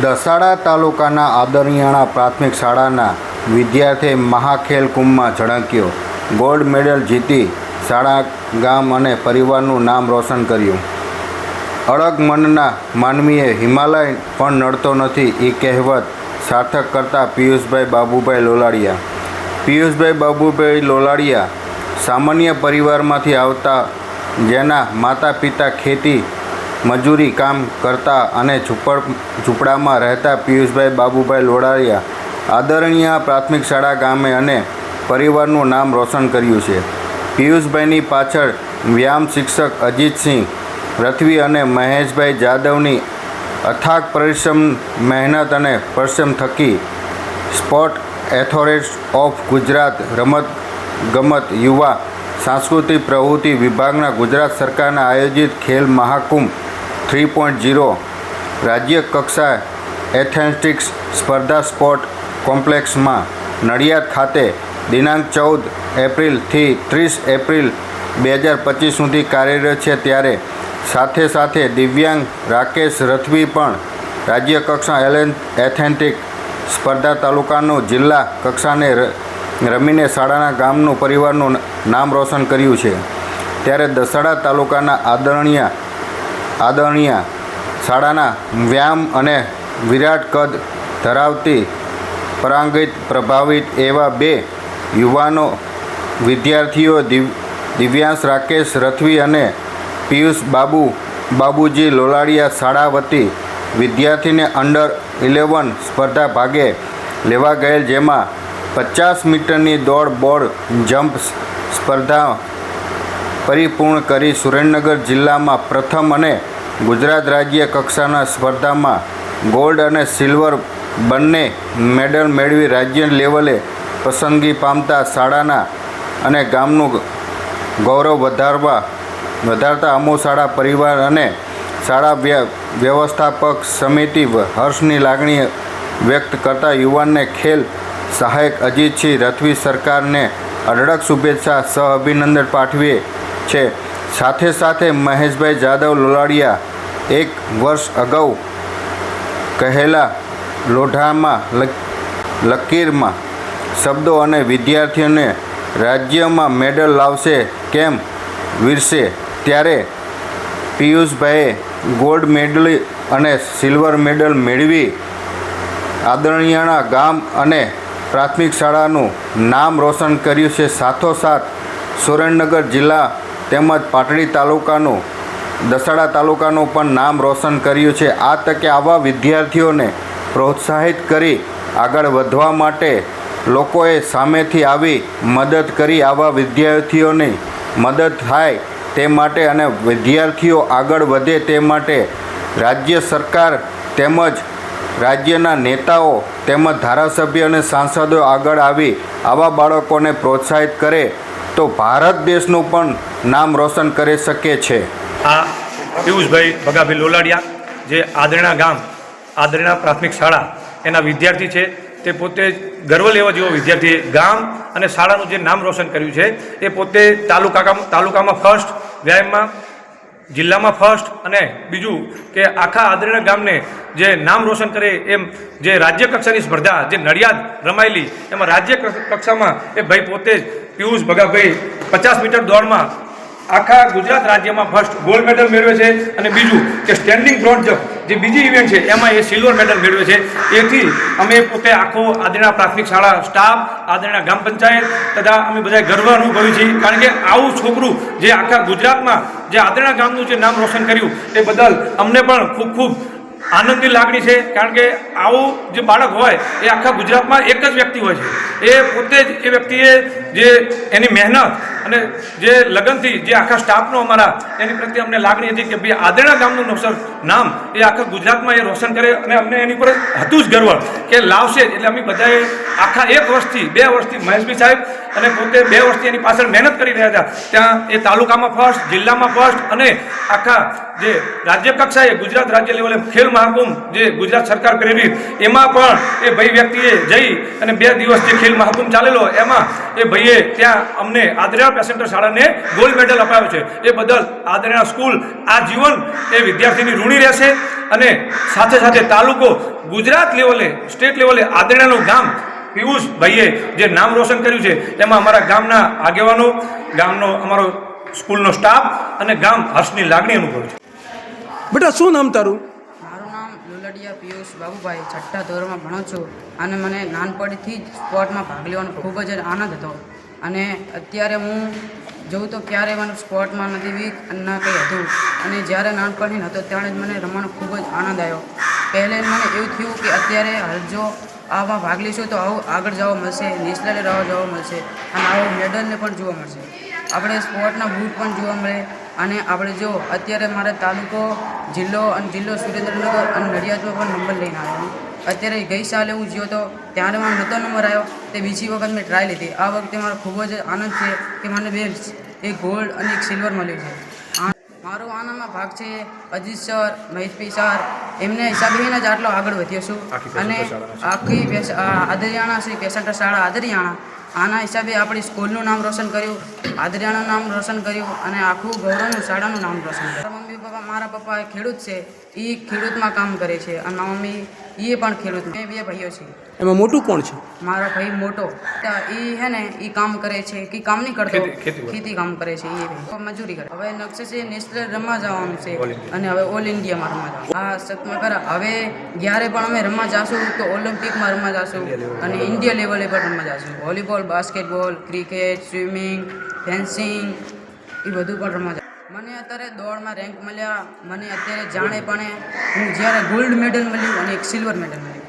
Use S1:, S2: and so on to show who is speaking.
S1: દસાડા તાલુકાના આદરણિયાણા પ્રાથમિક શાળાના વિદ્યાર્થી મહાખેલ કુંભમાં ઝળક્યો. ગોલ્ડ મેડલ જીતી શાળા, ગામ અને પરિવારનું નામ રોશન કર્યું. અળગ મનના માનવીએ હિમાલય પણ નડતો નથી એ કહેવત સાર્થક કરતા પિયુષભાઈ બાબુભાઈ લોલાડિયા. પિયુષભાઈ બાબુભાઈ લોલાડિયા સામાન્ય પરિવારમાંથી આવતા, જેના માતા પિતા ખેતી મજૂરી કામ કરતા અને ઝૂંપડ, ઝૂંપડામાં રહેતા પિયુષભાઈ બાબુભાઈ લોડારિયા આદરણીય પ્રાથમિક શાળા ગામે અને પરિવારનું નામ રોશન કર્યું છે. પિયુષભાઈની પાછળ વ્યાયામ શિક્ષક અજીતસિંહ રથવી અને મહેશભાઈ જાદવની અથાગ પરિશ્રમ, મહેનત અને પરિશ્રમ થકી સ્પોર્ટ એથોરિટી ઓફ ગુજરાત રમત ગમત યુવા સાંસ્કૃતિક પ્રવૃત્તિ વિભાગના ગુજરાત સરકારના આયોજિત Khel Mahakumbh three point zero રાજ્ય કક્ષા એથેન્ટિક્સ સ્પર્ધા સ્પોર્ટ કોમ્પ્લેક્સમાં નડિયાદ ખાતે દિનાંક ચૌદ એપ્રિલથી ત્રીસ એપ્રિલ બે હજાર પચીસ સુધી કાર્યરત છે. ત્યારે સાથે સાથે દિવ્યાંગ રાકેશ રથવી પણ રાજ્ય કક્ષા એલેન એથેન્ટિક સ્પર્ધા તાલુકાનું જિલ્લા કક્ષાને રમીને શાળાના ગામનું પરિવારનું નામ રોશન કર્યું છે. ત્યારે દસાડા તાલુકાના આદરણીય આદરણીય શાળાના વ્યાયામ અને વિરાટ કદ ધરાવતી પરાંગિત પ્રભાવિત એવા બે યુવાનો વિદ્યાર્થીઓ દિવ, દિવ્યાંશ રાકેશ રથવી અને પિયુષ બાબુ, બાબુજી લોલાડિયા શાળા વતી વિદ્યાર્થીને અંડર ઇલેવન સ્પર્ધા ભાગે લેવા ગયેલ જેમાં પચાસ મીટરની દોડ બોર્ડ જમ્પ સ્પર્ધા પરિપૂર્ણ કરી સુરેન્દ્રનગર જિલ્લામાં પ્રથમ અને ગુજરાત રાજ્ય કક્ષાના સ્પર્ધામાં ગોલ્ડ અને સિલ્વર બંને મેડલ મેળવી રાજ્ય લેવલે પસંદગી પામતા શાળાના અને ગામનું ગૌરવ વધારવા, વધારતા અમો શાળા પરિવાર અને શાળા વ્યવસ્થાપક સમિતિ હર્ષની લાગણી વ્યક્ત કરતા યુવાનને ખેલ સહાયક અજીતસિંહ રથવી સરકારને અઢળક શુભેચ્છા સહ અભિનંદન પાઠવીએ છે. સાથે સાથે મહેશભાઈ જાદવ લોલાડિયા એક વર્ષ અગાઉ કહેલા લોઢામાં લકીરમાં શબ્દો અને વિદ્યાર્થીઓને રાજ્યમાં મેડલ લાવશે કેમ વીરશે ત્યારે પિયુષભાઈએ ગોલ્ડ મેડલ અને સિલ્વર મેડલ મેળવી આદરણીયાણા ગામ અને પ્રાથમિક શાળાનું નામ રોશન કર્યું છે. સાથોસાથ સુરેન્દ્રનગર જિલ્લા તેમજ પાટડી તાલુકાનું, દસાડા તાલુકાનું પણ નામ રોશન કર્યું છે. આ તકે આવા વિદ્યાર્થીઓને પ્રોત્સાહિત કરી આગળ વધવા માટે લોકોએ સામેથી આવી મદદ કરી, આવા વિદ્યાર્થીઓની મદદ થાય તે માટે અને વિદ્યાર્થીઓ આગળ વધે તે માટે રાજ્ય સરકાર તેમજ રાજ્યના નેતાઓ તેમજ ધારાસભ્ય અને સાંસદો આગળ આવી આવા બાળકોને પ્રોત્સાહિત કરે. તો ભારત દેશનું પણ નામ રોશન કરી શકે છે.
S2: આ પિયુષભાઈ ભગાભાઈ લોલાડિયા જે આદરણા ગામ, આદરણા પ્રાથમિક શાળા એના વિદ્યાર્થી છે, તે પોતે ગર્વ લેવા જેવો વિદ્યાર્થી ગામ અને શાળાનું જે નામ રોશન કર્યું છે, એ પોતે તાલુકા તાલુકામાં ફર્સ્ટ વ્યાયામમાં જિલ્લામાં ફર્સ્ટ અને બીજું કે આખા આદરણા ગામને જે નામ રોશન કરે એમ જે રાજ્ય કક્ષાની સ્પર્ધા, જે નડિયાદ રમાયેલી, એમાં રાજ્ય કક્ષામાં એ ભાઈ પોતે જ પિયુષ ભગાભાઈ પચાસ મીટર દોડમાં આખા ગુજરાત રાજ્યમાં ફર્સ્ટ ગોલ્ડ મેડલ મેળવે છે અને બીજું કે સ્ટેન્ડિંગ બ્રોન્ઝ જમ્પ જે બીજી ઇવેન્ટ છે, એમાં એ સિલ્વર મેડલ મેળવે છે. એથી અમે પોતે આખો આદરણા પ્રાથમિક શાળા સ્ટાફ આદરણા ગ્રામ પંચાયત તથા અમે બધા ગર્વ અનુભવી છીએ. કારણ કે આવું છોકરું જે આખા ગુજરાતમાં જે આદરણા ગામનું જે નામ રોશન કર્યું, એ બદલ અમને પણ ખૂબ ખૂબ આનંદની લાગણી છે, કારણ કે આવું જે બાળક હોય, એ આખા ગુજરાતમાં એક જ વ્યક્તિ હોય છે એ પોતે જ, એ વ્યક્તિએ જે એની મહેનત અને જે લગનથી જે આખા સ્ટાફનો અમારા, એની પ્રત્યે અમને લાગણી હતી કે ભાઈ આદરણા ગામનું નવસર નામ એ આખા ગુજરાતમાં એ રોશન કરે અને અમને એની પર હતું જ ગર્વ કે લાવશે. એટલે અમે બધાએ આખા એક વર્ષથી, બે વર્ષથી મહેશભાઈ સાહેબ અને પોતે બે વર્ષથી એની પાછળ મહેનત કરી રહ્યા હતા ત્યાં એ તાલુકામાં ફર્સ્ટ જિલ્લામાં ફર્સ્ટ અને આખા જે રાજ્ય કક્ષાએ ગુજરાત રાજ્ય લેવલે ખેલ મહાકુંભ જે ગુજરાત સરકાર પ્રેરિત, એમાં પણ એ ભાઈ વ્યક્તિએ જઈ અને બે દિવસ જે ખેલ મહાકુંભ ચાલેલો, એમાં એ ભાઈએ ત્યાં અમને આદરેણા પેસેન્ટર શાળાને ગોલ્ડ મેડલ અપાયો છે. એ બદલ આદરેણા સ્કૂલ આ જીવન એ વિદ્યાર્થીની ઋણી રહેશે અને સાથે સાથે તાલુકો ગુજરાત લેવલે સ્ટેટ લેવલે આદરેણાનું ગામ પિયુષ ભાઈએ જે નામ રોશન કર્યું છે, એમાં અમારા ગામના આગેવાનો, ગામનો અમારો સ્કૂલનો સ્ટાફ અને ગામ હર્ષની લાગણી અનુભવ છે.
S3: બેટા, શું નામ તારું?
S4: મારું નામ લુલડિયા પિયુષ બાબુભાઈ. છઠ્ઠા ધોરણમાં ભણું છું અને મને નાનપણથી જ સ્પોર્ટમાં ભાગ લેવાનો ખૂબ જ આનંદ હતો. અને અત્યારે હું જોઉં તો ક્યારે મને સ્પોર્ટમાં નથી વીક ના કંઈ હતું અને જ્યારે નાનપણથી હતો ત્યારે જ મને રમવાનો ખૂબ જ આનંદ આવ્યો. પહેલે મને એવું થયું કે અત્યારે હાલ આમાં ભાગ લઈશું તો આવું આગળ જવા મળશે, નેશનલે રહેવા જવા મળશે અને આવો મેડલને પણ જોવા મળશે. આપણે સ્પોર્ટના બૂટ પણ જોવા મળે અને આપણે જો અત્યારે મારે તાલુકો, જિલ્લો અને જિલ્લો સુરેન્દ્રનગર અને નડિયાદમાં પણ નંબર લઈને આવ્યો અત્યારે ગઈ સાલે હું જ્યો તો ત્યારે મારો નહોતો નંબર આવ્યો, તે બીજી વખત મેં ટ્રાય લીધી. આ વખતે મારો ખૂબ જ આનંદ છે કે મને બે એક ગોલ્ડ અને એક સિલ્વર મળ્યું છે. મારો આનંદમાં ભાગ છે અજીત સર મહેશપી સર. એમને હિસાબેને જ આટલો આગળ વધ્યો છું. અને આખી આદરિયાણા શ્રી પેસેન્ટર શાળા આદરિયાણા. આના હિસાબે આપણી સ્કૂલનું નામ રોશન કર્યું આદરિયાણાનું નામ રોશન કર્યું અને આખું ગૌરવનું શાળાનું નામ રોશન કર્યું. મારા પપ્પા ખેડૂત છે એ ખેડૂતમાં કામ કરે છે અને મારા મમ્મી એ પણ ખેડૂત મેં બે ભાઈઓ છે.
S3: એમાં મોટું કોણ છે?
S4: મારો ભાઈ મોટો. એ હે ને એ કામ કરે છે કે કામ નહીં કરતો.
S2: ખેતી-
S4: કામ કરે છે એ ભાઈ મજૂરી કરે. હવે નક્શે છે નેશનલ રમવા જવાનું છે. અને હવે ઓલ ઇન્ડિયામાં રમવા જવાનું. હા સતમાં ખરા. હવે જ્યારે પણ અમે રમવા જશું તો ઓલિમ્પિકમાં રમવા જાશું. અને ઇન્ડિયા લેવલે પણ રમવા જાશું. Volleyball basketball cricket swimming fencing એ બધું પણ રમવા જાશું. મને અત્યારે દોડમાં રેન્ક મળ્યા. મને અત્યારે જાણે પણ હું જ્યારે ગોલ્ડ મેડલ મળ્યું અને એક સિલ્વર મેડલ મળ્યું.